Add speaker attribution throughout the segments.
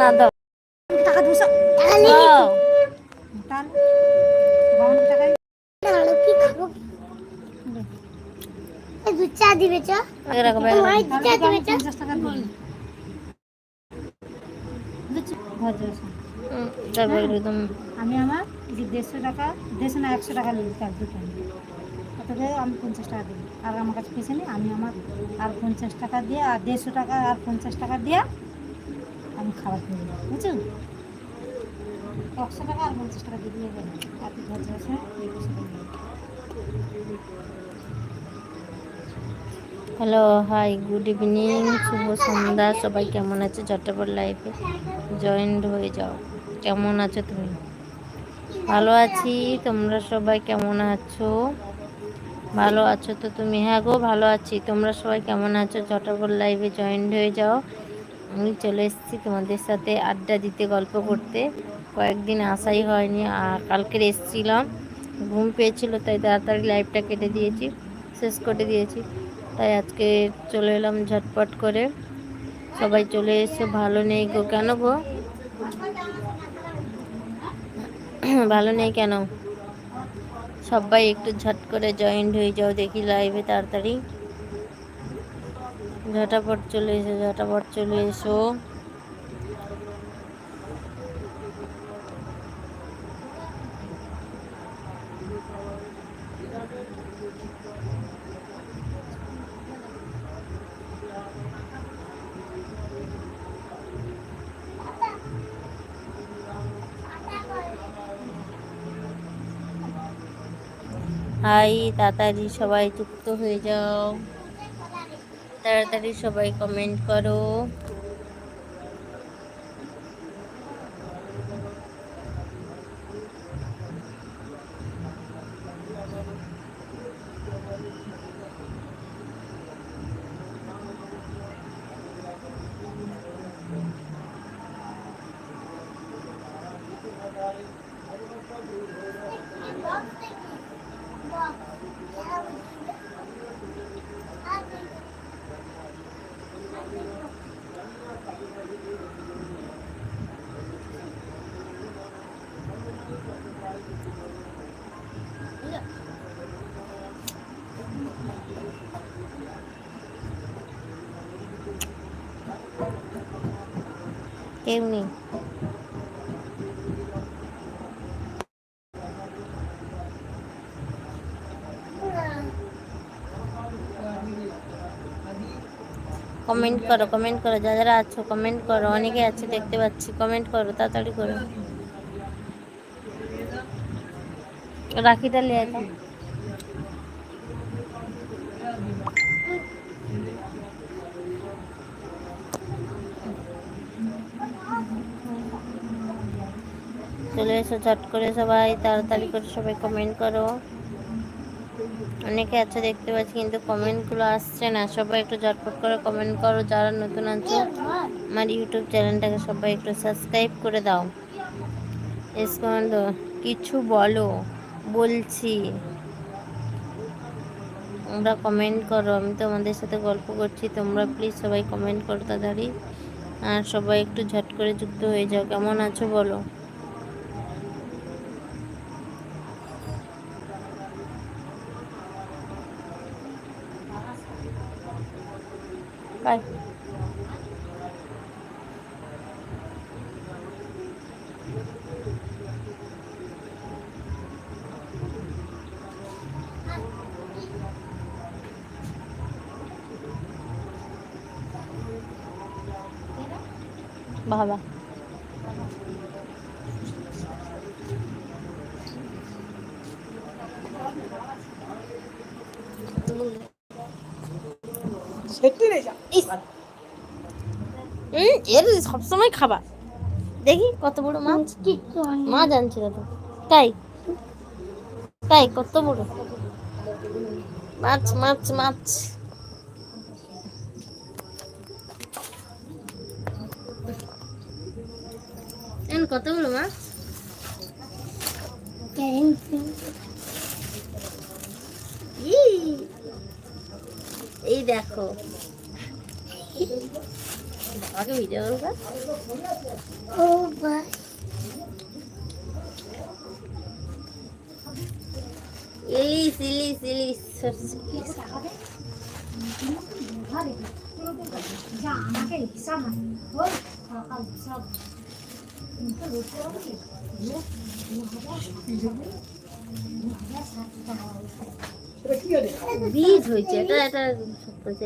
Speaker 1: না দাও।
Speaker 2: টাকা দুশো। টাকা নিয়ে
Speaker 3: দু চা দিবে চা। চা দিবে চা।
Speaker 1: তারপর একদম।
Speaker 2: আমি আমার যে দেড়শো টাকা দেড়শো না একশো টাকা নিই তার দোকানে আমি। পঞ্চাশ টাকা দিই। আর আমার কাছে নেই আমি আমার আর পঞ্চাশ টাকা দিয়ে আর দেড়শো টাকা আর পঞ্চাশ টাকা দিয়ে আমি খাবার কিনে দিই বুঝছ একশো টাকা আর পঞ্চাশ টাকা দিয়ে দিয়ে গেল আর তুই ঘর যাওয়ার সময় এই পয়সা দিয়ে দিবি।
Speaker 1: হ্যালো, হাই, গুড ইভিনিং, শুভ সন্ধ্যা, সবাই কেমন আছে? চট্টগ্রাম লাইফে জয়েন্ট হয়ে যাও। কেমন আছো তুমি? ভালো আছি, তোমরা সবাই কেমন আছো? ভালো আছো তো তুমি? হ্যাঁ গো, ভালো আছি। তোমরা সবাই কেমন আছো? চট্টগ্রাম লাইভে জয়েন্ট হয়ে যাও। আমি চলে এসেছি তোমাদের সাথে আড্ডা দিতে, গল্প করতে। কয়েকদিন আসাই হয়নি, আর কালকের এসেছিলাম। ঘুম পেয়েছিল, তাই তাড়াতাড়ি লাইফটা কেটে দিয়েছি, শেষ করে দিয়েছি। তাই আজকে চলে এলাম ঝটপট করে। সবাই চলে এসে, ভালো নেই গো, কেন গো? ভালো নেই কেন? সবাই একটু ঝট করে জয়েন্ট হয়ে যাও, দেখি লাইভে তাড়াতাড়ি। ঝটাপট চলে এসো ঝটাপট চলে এসো। হাই তাড়াতাড়ি সবাই যুক্ত হয়ে যাও। তাড়াতাড়ি সবাই কমেন্ট করো। কেউ নেই কমেন্ট করো কমেন্ট করো যারা যারা আছো কমেন্ট করো, অনেকে আছে দেখতে পাচ্ছি কমেন্ট করো, তাড়াতাড়ি করো। রাখিটা লিয়ে চলে এসো চট করে সবাই তাড়াতাড়ি করে সবাই কমেন্ট করো। অনেকে আছে দেখতে পাচ্ছি, কিন্তু কমেন্টগুলো আসছে না। সবাই একটু ঝটপট করে কমেন্ট করো, যারা নতুন আছো, আমার ইউটিউব চ্যানেলটাকে সবাই একটু সাবস্ক্রাইব করে দাও। এস কমেন্ট কিছু বলো, বলছি। তোমরা কমেন্ট করো, আমি তোমাদের সাথে গল্প করছি, তোমরা প্লিজ সবাই কমেন্ট করো তাড়াতাড়ি। আর সবাই একটু ঝট করে যুক্ত হয়ে যাও, কেমন আছো বলো। Bye. খাবার দেখি কত বড় মাছ
Speaker 3: কি
Speaker 1: মাছ আনছে দাদা তাই। তাই কত বড়। মাছ মাছ মাছ। এন, কত বড় মাছ এই দেখো। বাবাকে ভিডিও করবে
Speaker 3: ও বাস
Speaker 1: ইলিশ ইলিশ ইলিশ সরষে ইলিশ।
Speaker 2: যা আমাকে হিসাব না ওই টাকা হিসাব কিন্তু বলতে হবে কি? ও, দু হাজার ষাট টাকা। দু হাজার ষাট টাকা।
Speaker 1: বীজ হয়েছে এটা এটা শক্ত হয়েছে,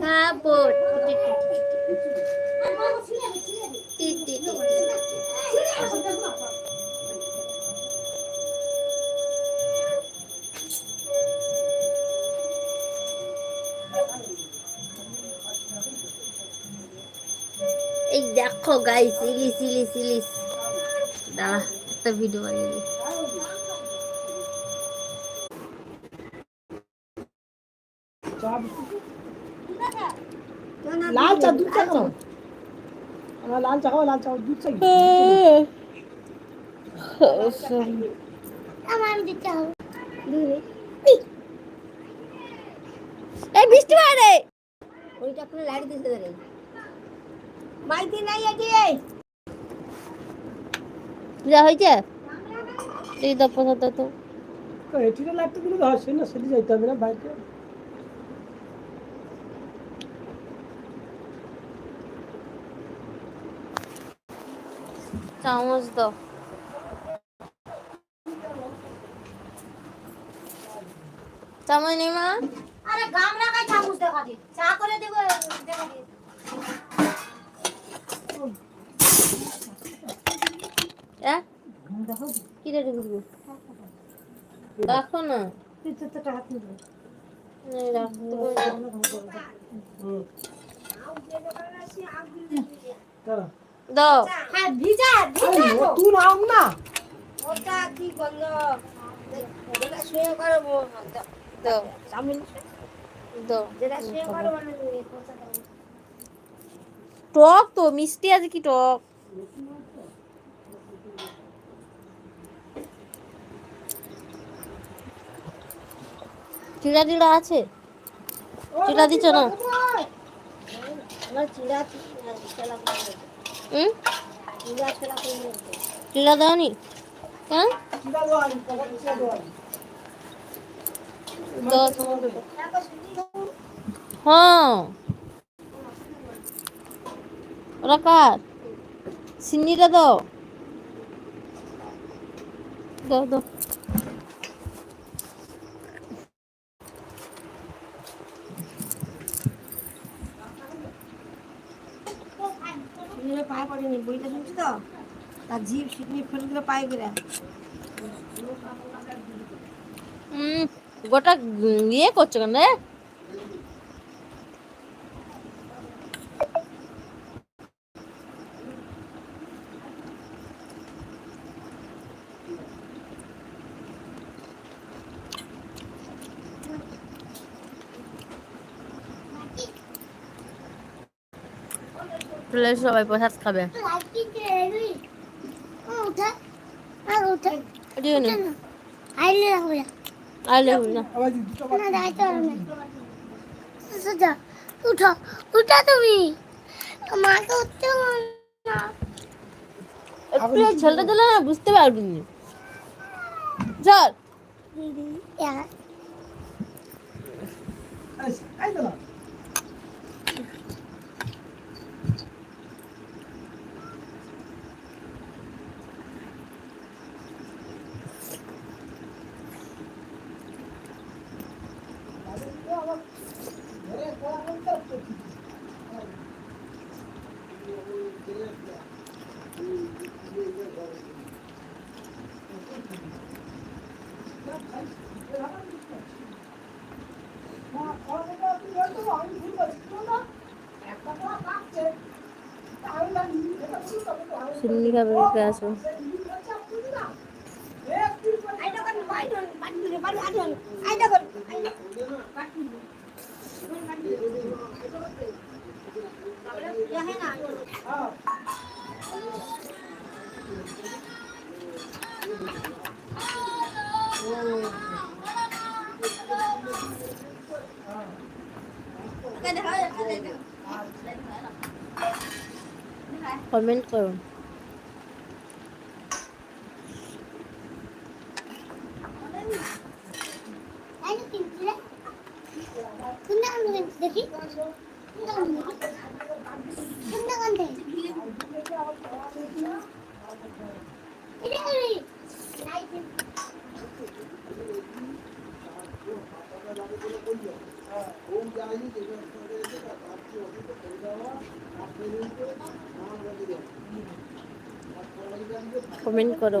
Speaker 1: সবসে ইলিশ খাব টি টি টি এই দেখো গাইস ইলিশ ইলিশ ইলিশ দাঁড়া একটা ভিডিও বানিয়ে দিই
Speaker 4: লাল দুধ আমার লাল চা লাল চা দুধ চা
Speaker 3: আমার
Speaker 1: এই বৃষ্টি হয় রে ওইটা আপনি লাইট দিতে দেন মাইতি নাই এটি যা হয়েছে এই দপ তো
Speaker 4: এটিটা লাগতে গেলে হয় না সেটি যাইতে হবে না বাইকে
Speaker 1: চামচ দাও চামচ নেই মা
Speaker 2: আরে গামলা কাই চামচ দেখা দি। চা করে দেবো দেখা দি।
Speaker 1: কি রাখো না।
Speaker 2: তুই তো
Speaker 1: রাখতে। দাও।
Speaker 2: হ্যাঁ ভিজা
Speaker 4: আরে নতুন আম না।
Speaker 1: ওটা কি করল যেটা শুয়ে করব দাও দাও। যেটা শুয়ে করব টক তো মিষ্টি আছে কি টক? চিড়া টিড়া আছে? চিড়া দিচ্ছ না? হুম চিড়া দাওনি। দশ হ্যাঁ ওরা কার সিন্নিটা দাও দাও দাও
Speaker 2: পায়ে বইটা শুনছি তো? তার জিভ সিগনি ফেলে দিলে পায়ে গেলে
Speaker 1: গোটা ইয়ে করছ কেন চলে সবাই প্রসাদ খাবে। ছেলেটা না বুঝতে পারবি না। চল
Speaker 3: দিদি ইয়া
Speaker 4: আরে, এই দাঁড়া। না, খাওয়া দাওয়া তুই বলতো, আমি ভুল
Speaker 5: খাবে কে আসো কমেন্ট করুন
Speaker 3: দেখি
Speaker 5: কমেন্ট করো।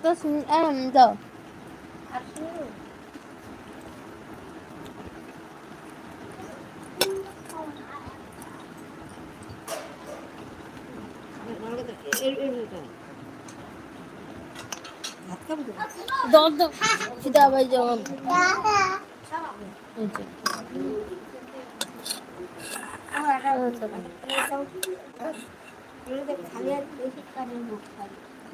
Speaker 4: তো বাইরে
Speaker 5: সিন্নি দাও
Speaker 4: থাম থাম দিবে শুন ভাত খাব নি
Speaker 5: হ্যাঁ এবং ডাক্তার সিন্নি এম দাও দাও দাও খিদা ভাই জবাব এই যে।
Speaker 4: দিয়া
Speaker 6: ওই খামারে ডাল ডাক্তার
Speaker 5: দিতে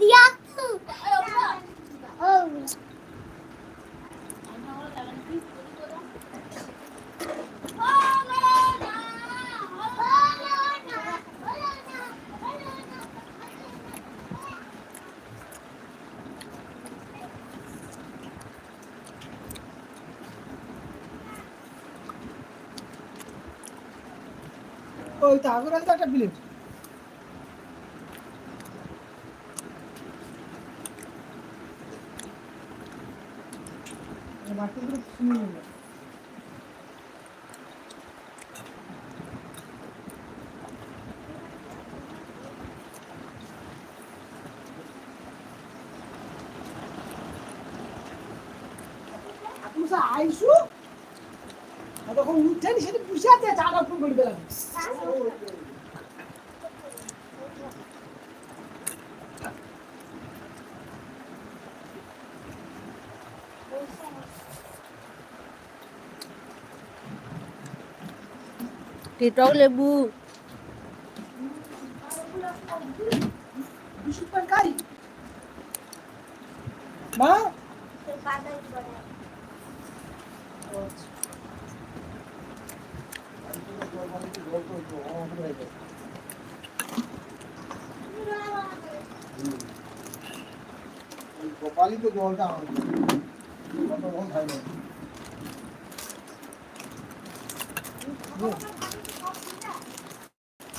Speaker 3: দিয়া
Speaker 4: ওই তো আগের আছে একটা প্লেট বাকি গুলো শুনে নিল মুসা আইসু তখন উঠেনি সেটা পুষে আছে চাটা ফুল করে দিলাম
Speaker 5: টিটক লেবু?
Speaker 4: মা?
Speaker 2: কপালই তো জলটা আমার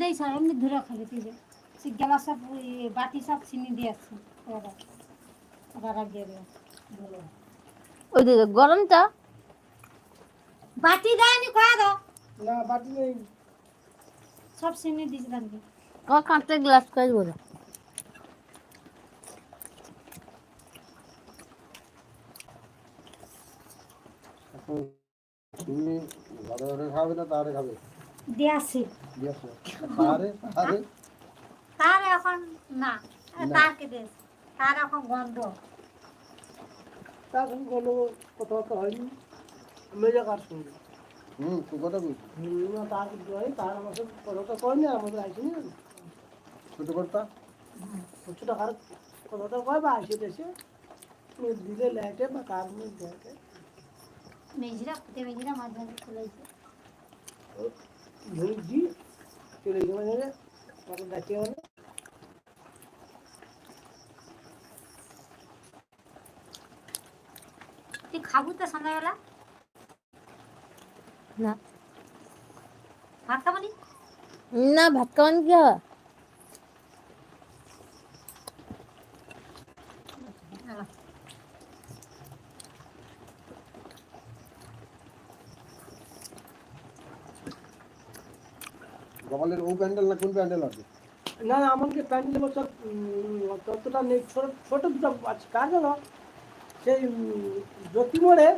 Speaker 2: দেই স্যার এমনি ধরে খাবে তুই সে গেলা সব বাটি সব চিনি দিয়ে আসছে
Speaker 1: ওই যে গরম চা
Speaker 2: বাটি দেয়নি খাওয়া দাও।
Speaker 4: না বাটি নেই।
Speaker 2: সব চিনি দিয়েছে তাকে
Speaker 1: কাঁচের গ্লাস বলো
Speaker 5: তুমি ঘরে ঘরে খাবে না তাহলে খাবে।
Speaker 2: দিয়ে আসছে
Speaker 5: দিয়ে আসো তাহলে তাহলে
Speaker 2: তার এখন না
Speaker 5: না।
Speaker 2: তাকে তার এখন গন্ধ।
Speaker 4: তখন কোনো কথাবার্তা হয়নি। মেজা কার। সঙ্গে
Speaker 5: হুম তুই কথা বলছি
Speaker 4: তার কিছু হয়। তার আমার সাথে কথাটা কয়নি আমাদের আসেনি
Speaker 5: ছোট করতা?
Speaker 4: ছোট কার কথাটা কয় বা আসে দেশে? দিলে লাইটে বা কার মধ্যে
Speaker 2: মেজিরা মাঝে মাঝে খুলেছে
Speaker 4: ধরেছি চলে গেছে মানে তখন ডাকে মানে।
Speaker 2: তুই খাব তো সন্ধ্যাবেলা?
Speaker 1: না।
Speaker 2: ভাত খাব নি?
Speaker 1: না ভাত খাওয়ান কি হবে
Speaker 5: গোপালের ও প্যান্ডেল না কোন প্যান্ডেল আছে?
Speaker 4: না না আমাকে প্যান্ডেল বছর ততটা নেই ছোট ছোট দুটো আছে। কার জানো সেই জ্যোতি মোড়ে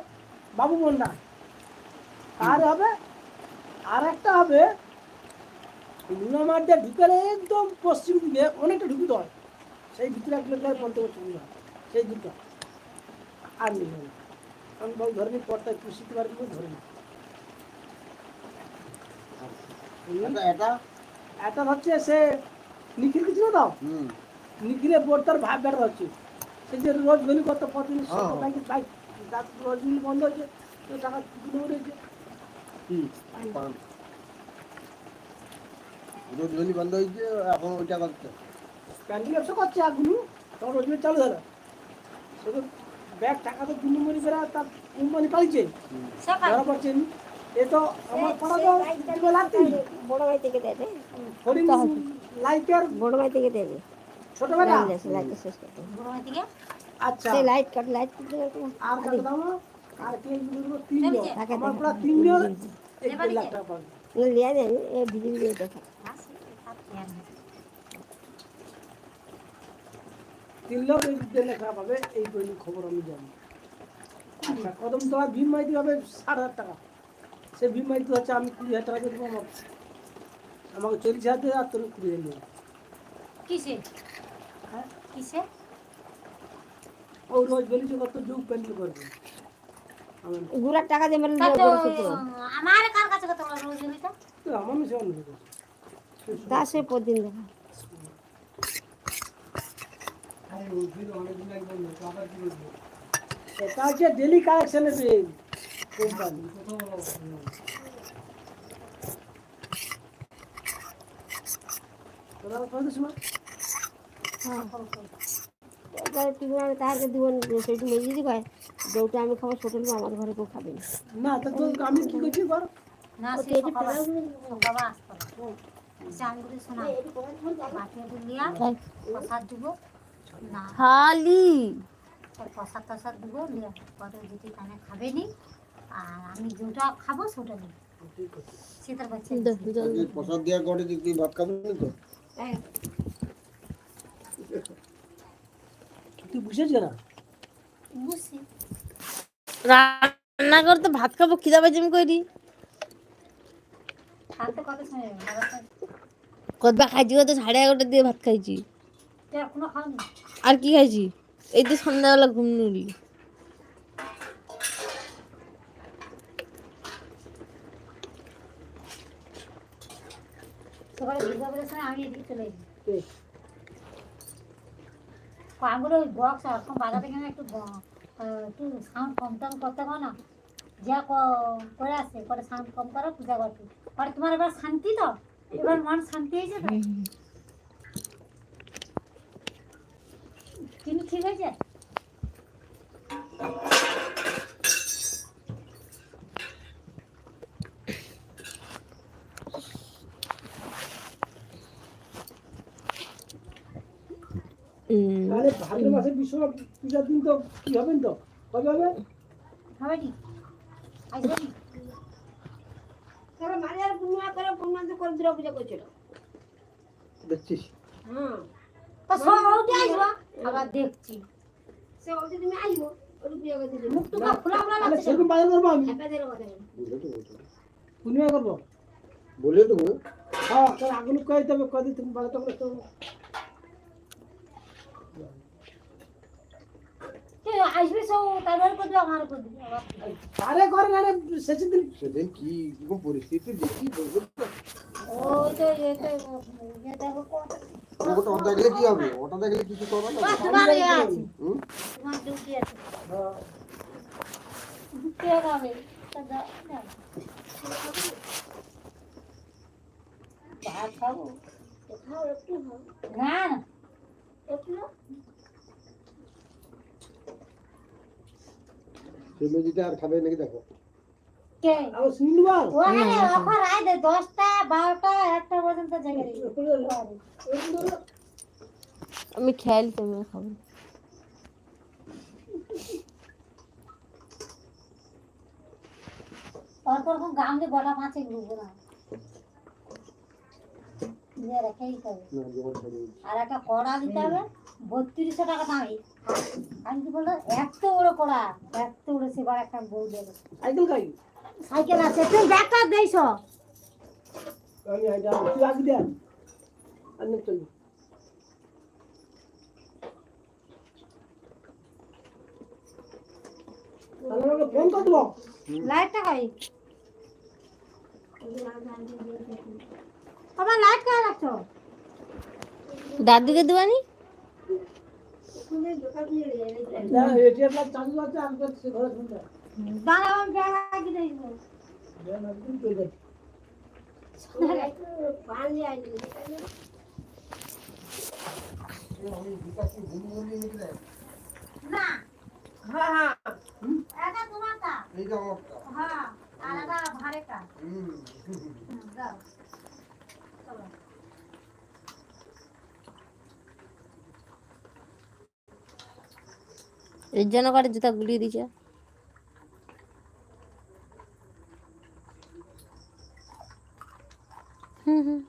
Speaker 4: বাবু মন্ডা আর হবে আর একটা হবে লুনামার্ডে ঢুকেলে একদম পশ্চিম দিকে অনেকটা ঢুকিতে হয়। সেই ভিতরে এক কিলোমিটার পঞ্চাশ বছর সেই দুটো। আর নেই। আমি বল ধরে নি পরটা না, ধরে নি
Speaker 5: এটা এটা
Speaker 4: এটা হচ্ছে সে নিখিল কিছু না দাও
Speaker 5: হুম।
Speaker 4: নিখিলে বোর্ড তার ভাব বেড়া হচ্ছে সে যে রোজ ভ্যালি কত প্রতিদিন। বাইক বাইক রোজ ভ্যালি বন্ধ হয়েছে তো টাকা তুলে উঠেছে
Speaker 5: রোজ ভ্যালি বন্ধ হয়েছে এখন ওইটা করছে।
Speaker 4: ক্যান্ডি ব্যবসা করছে আগুন তখন রোজ ভ্যালি চালু হলো। সে তো ব্যাগ টাকা তো দুনি মনি করে তার কোম্পানি পালিয়েছে। ধরা পড়ছে এ তো আমার পাড়া তো দিবে লাগতি
Speaker 6: বড় ভাই থেকে দেবে
Speaker 4: হরিণ লাইটের।
Speaker 6: বড় ভাই থেকে দেবে
Speaker 4: ছোটবেলা?
Speaker 6: লাইট শেষ করতে
Speaker 2: বড় ভাই থেকে?
Speaker 4: আচ্ছা।
Speaker 6: সেই লাইট কাট লাইট করতে
Speaker 4: আর কত দাম আর কে তিন
Speaker 2: চলেছে।
Speaker 4: আমার পুরো তিন জন এক লাখ টাকা পাবে
Speaker 6: লিয়া দেন এই ভিডিও দিয়ে দেখা
Speaker 4: তিন লোক এই দেড় লাখ এই খবর আমি জানি। আচ্ছা কদম তোলা ভীম মাইতি হবে ষাট হাজার টাকা। সে ভীম মাইতি হচ্ছে আমি কুড়ি হাজার টাকা দিয়ে দেবো আমার। আমাকে চল্লিশ হাজার দিয়ে আর তোর কুড়ি হাজার দেবো।
Speaker 2: কিসে?
Speaker 4: হ্যাঁ?
Speaker 2: কিসে?
Speaker 4: ও রোজ বেরিয়েছে কত যুগ প্যান্ডেল করবে। আমি
Speaker 6: গুড়ার টাকা দিয়ে মেরে
Speaker 2: কত? আমার কার কাছে কত রোজ
Speaker 4: তো? আমার মিশে অন্য।
Speaker 6: তা প্রতিদিন দেখা
Speaker 4: এটা হচ্ছে ডেলি কালেকশনের কোম্পানি
Speaker 6: তাহাকে দিব সেইটু মেয়ে যদি কয় যেটা আমি খাব ছোট আমার ঘরে কেউ খাবে না
Speaker 4: আমি কি করছি
Speaker 2: না বাবা
Speaker 1: খালি
Speaker 2: প্রসাদ টসাদ দিব লিয়া কত যদি কানে খাবে নি আর আমি যেটা খাব সেটা বাচ্চা
Speaker 5: প্রসাদ তুই ভাত খাবি না তো
Speaker 4: তুই বুঝেছিস না?
Speaker 2: বুঝছি।
Speaker 1: রান্না করতে ভাত খাব খিদা বাজিম করি কতবা খাইছি কত? সাড়ে এগারোটা দিয়ে ভাত খাইছি। আর কি খাইছি? এই তো সন্ধ্যাবেলা ঘুম নুড়ি।
Speaker 2: আমি এদিকে চলে এসেছি
Speaker 4: কে?
Speaker 2: ওই বক্স এখন বাজাতে গেলে একটু একটু সাউন্ড কম টম করতে পারো না? যা করে আসে পরে সাউন্ড কম করো পূজা করতে পরে তোমার এবার শান্তি তো? এবার মন শান্তি হয়েছে তো কিন্তু ঠিক হয়েছে
Speaker 1: হুম,
Speaker 4: তাহলে ভাদ্র মাসের বিশ্বকপ পূজার দিন তো কি হবেন তো? কবে হবে?
Speaker 2: হবে কি
Speaker 6: তারা মারিয়ার পূর্ণিমা করে পূর্ণিমা করে দুর্গা পূজা করছিল।
Speaker 5: দেখছিস?
Speaker 6: হ্যাঁ।
Speaker 2: তো সব ওটি আসবা। আবার দেখছি।
Speaker 6: সে বলছে তুমি আসব। ওর পূজা করতে
Speaker 2: মুখ টুকা খোলা খোলা লাগছে।
Speaker 4: সেরকম বাজার করব আমি।
Speaker 6: বলে
Speaker 4: পূর্ণিমা করব?
Speaker 5: বলে দেবো।
Speaker 4: হ্যাঁ আগুন কয়ে দিতে হবে কদিন তুমি বাজারটা করে তো
Speaker 2: তুই আসবি সব তারপরে করবি আমার করবি আবার
Speaker 4: আরে করে না রে শেষের দিন
Speaker 5: সেদিন কি কীরকম পরিস্থিতি দেখি বলব তো।
Speaker 2: ওই তো এই তো ইয়ে দেখো কত
Speaker 5: ওটা ওটা দেখলে কি হবে ওটা দেখলে কিছু করবে না
Speaker 2: বাহ, তোমার ইয়ে আছে
Speaker 5: হুম?
Speaker 2: তোমার ডিউটি আছে
Speaker 4: হ্যাঁ।
Speaker 2: কে খাবে তা দাও, দাও। ভাত খাব
Speaker 6: খাও একটু খাও
Speaker 2: না না
Speaker 6: একটু নাও।
Speaker 5: সে মেজিটা আর খাবে নাকি দেখো।
Speaker 1: আমি খেয়াল তুমি খাব
Speaker 2: ওরকম গামলে মাছে ঘুরবো না। আর একটা কড়া দিতে হবে। বত্রিশশো টাকা দামে। আমি কি বলল এত বড় কড়া এত বড় সেবার একটা বউ দেবে।
Speaker 4: সাইকেল
Speaker 2: আছে তুমি ব্যাগটা দেইছ
Speaker 4: আমি তুই আগে ফোন করে দেবো।
Speaker 2: লাইটটা খাই। আমার লাইট রাখছো
Speaker 1: দাদুকে দেওয়ানি
Speaker 6: তুমি দোকান দিয়ে নিয়ে যাবে।
Speaker 4: না চালু চলে
Speaker 6: হ্যাঁ হ্যাঁ।
Speaker 2: এটা তোমারটা।
Speaker 5: এই আমারটা।
Speaker 2: হ্যাঁ আর এটা
Speaker 5: হুম।
Speaker 2: দাও।
Speaker 1: এর জন্য জুতা গুলিয়ে দিছে হুম হুম।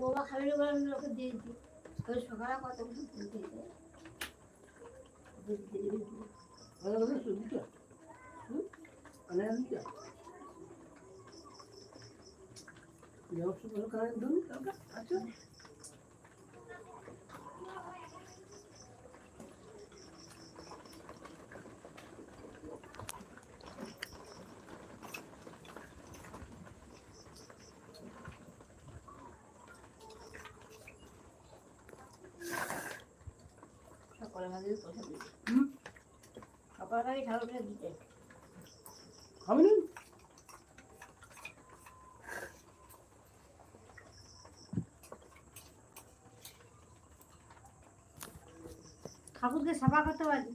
Speaker 6: বাবা খাবে না বলে ওকে দিয়ে দিই। ওই সকালে কত কিছু
Speaker 4: আনটা যাও সুবিধা আচ্ছা
Speaker 6: সকালে ভাগে পয়সা দিতে সকালে ভাগে ঠাকুরটা দিতে।
Speaker 4: খাবে না?
Speaker 2: ঠাকুরকে সেবা করতে পারি।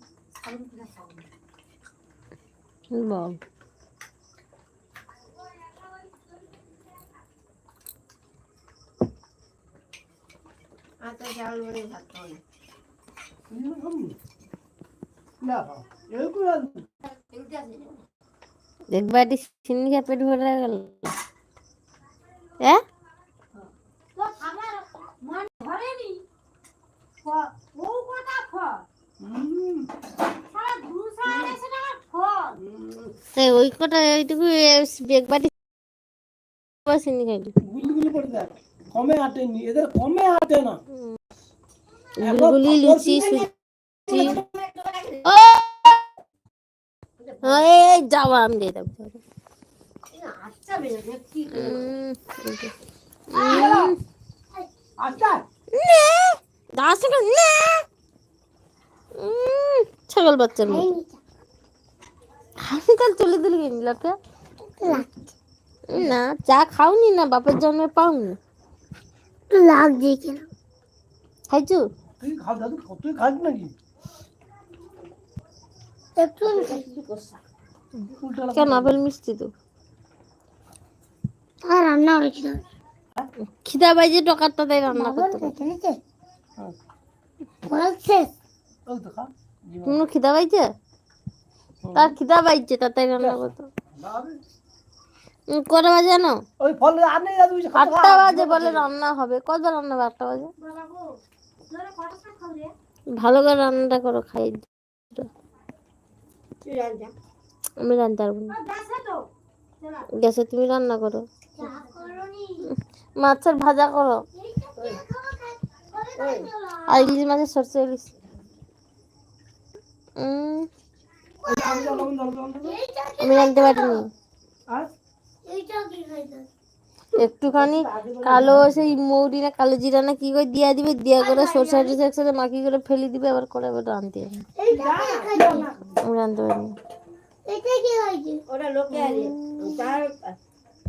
Speaker 1: বল
Speaker 6: আর তো চাউল বলে ভাত খাও না
Speaker 4: এরকম না এরকম
Speaker 6: কিনতে আসে না
Speaker 1: দেখবা এটি সিন্নিকা পেট ভরে গেল হ্যাঁ ওই কটা এইটুকু বাটি সিন্নি খাইলি
Speaker 4: কমে আটেনি এদের কমে আটে না।
Speaker 1: গুলগুলি লুচি সুচি ও এই যাওয়া আমি দিয়ে দেবো ছাগল বাচ্চার মতো। আমি কাল চলে দিলি কেন লোকে না চা খাওনি না বাপের জন্মে পাওনি।
Speaker 3: লাগছে কেন
Speaker 1: খাইছো?
Speaker 4: তুই খা দাদু তুই খাস নাকি
Speaker 3: একটু
Speaker 1: কেন আপেল মিষ্টি তো
Speaker 3: আর রান্না হয়েছিল
Speaker 1: খিদা বাইজে টকারটা দেয় রান্না করতে কোনো খিদা বাইছে তার খিদা বাইছে তার তাই রান্না করতো কটা বাজে জানো। আটটা বাজে বলে রান্না হবে কতবার রান্না হবে আটটা বাজে ভালো করে রান্নাটা করো খাই। আমি রান্না পারব না। গ্যাসে তুমি রান্না করো। মাছের ভাজা করো। আর ইলিশ মাছের সরষে ইলিশ। আমি রাঁধতে পারিনি
Speaker 4: আর
Speaker 3: এইটা কি খাইতে
Speaker 1: একটুখানি কালো সেই মৌরি না কালো জিরা না কি করে দিয়া দিবে দিয়া করে সরষে টরষে একসাথে মাখি করে ফেলে দিবে আবার করে আবার রাঁধতে রাঁধতে পারিনি
Speaker 3: এটা কি খাইতে
Speaker 6: ওটা লোকে আছে তার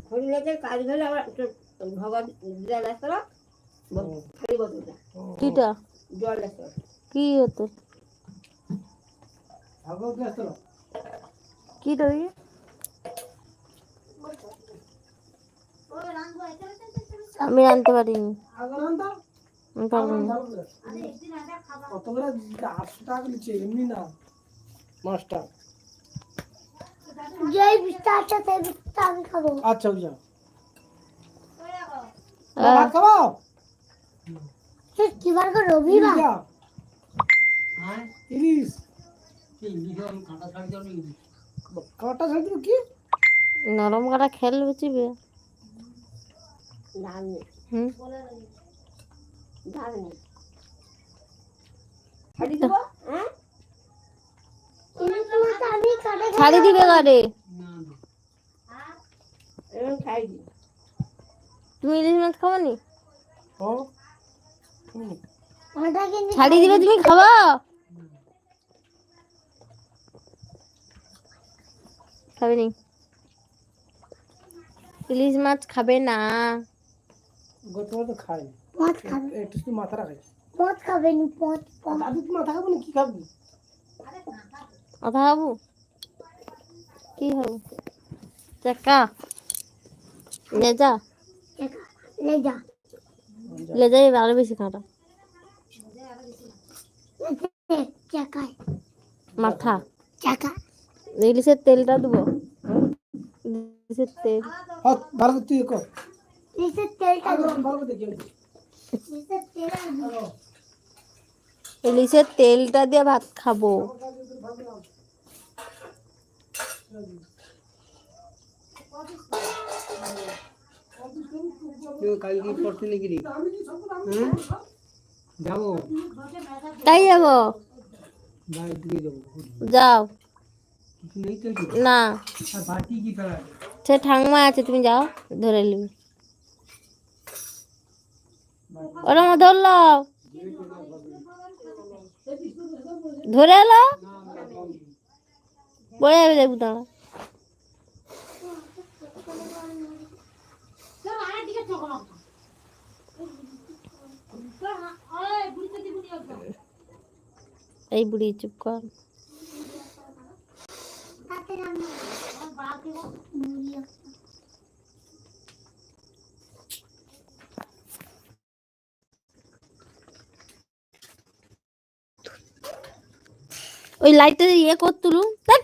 Speaker 6: হরিণাতে কাজ হলে আবার একটু ভগবান জল আসতো খালি বোতলটা
Speaker 1: কিটা
Speaker 6: জল আসতো
Speaker 1: কি হতো
Speaker 4: ভাগবত গ্যাস তোলো।
Speaker 1: কি তো কি আমি আনতে পারিনি। আমি পারব না।
Speaker 3: যেই আছে সেই আমি খাব।
Speaker 4: আচ্ছা বুঝা ভাত খাবাও
Speaker 3: কি বার করে রবিবার?
Speaker 4: ইলিশ ইলিশ কাটা ছাড় কি?
Speaker 1: নরম কাটা খেল বুঝিবে
Speaker 6: দেবো? হ্যাঁ? দিই
Speaker 1: তুমি ইলিশ মাছ খাব নি দিবে তুমি খাবা? খাবে নি। ইলিশ মাছ খাবে না।
Speaker 4: গত তো খাই
Speaker 3: মদ খাবে
Speaker 4: একটু শুধু মাথা রাখাই
Speaker 3: মদ খাবে নি মদ মদ।
Speaker 4: দাদু তুই মাথা খাব না কি খাবি
Speaker 1: কথা হবু কি হবু চাকা লে যা
Speaker 3: দেখা, লে যা
Speaker 1: লে যাই আরও বেশি খাটা
Speaker 3: এ, চাকায়
Speaker 1: মাথা
Speaker 3: চাকা
Speaker 1: ইলিশের তেলটা দেবো ইলিশের তেল
Speaker 4: হ্যাঁ ভালো করে তুই কর
Speaker 3: ইলিশের তেলটা
Speaker 4: ভালো ভালো দেখি
Speaker 3: ইলিশের তেল
Speaker 1: ইলিশের তেলটা দিয়ে ভাত খাব।
Speaker 5: কালকে পড়তে নাকি রে যাব।
Speaker 1: তাই যাব। যাও? না। সে ঠাংমা আছে তুমি যাও ধরে নিবি। ওরা মা ধরলো। ধরে এলো? পড়ে যাবে দেখব দাঁড়া এই বুড়ি চুপ কর।
Speaker 3: মুড়ি
Speaker 1: ওই লাইটে ইয়ে করতুলু দেখ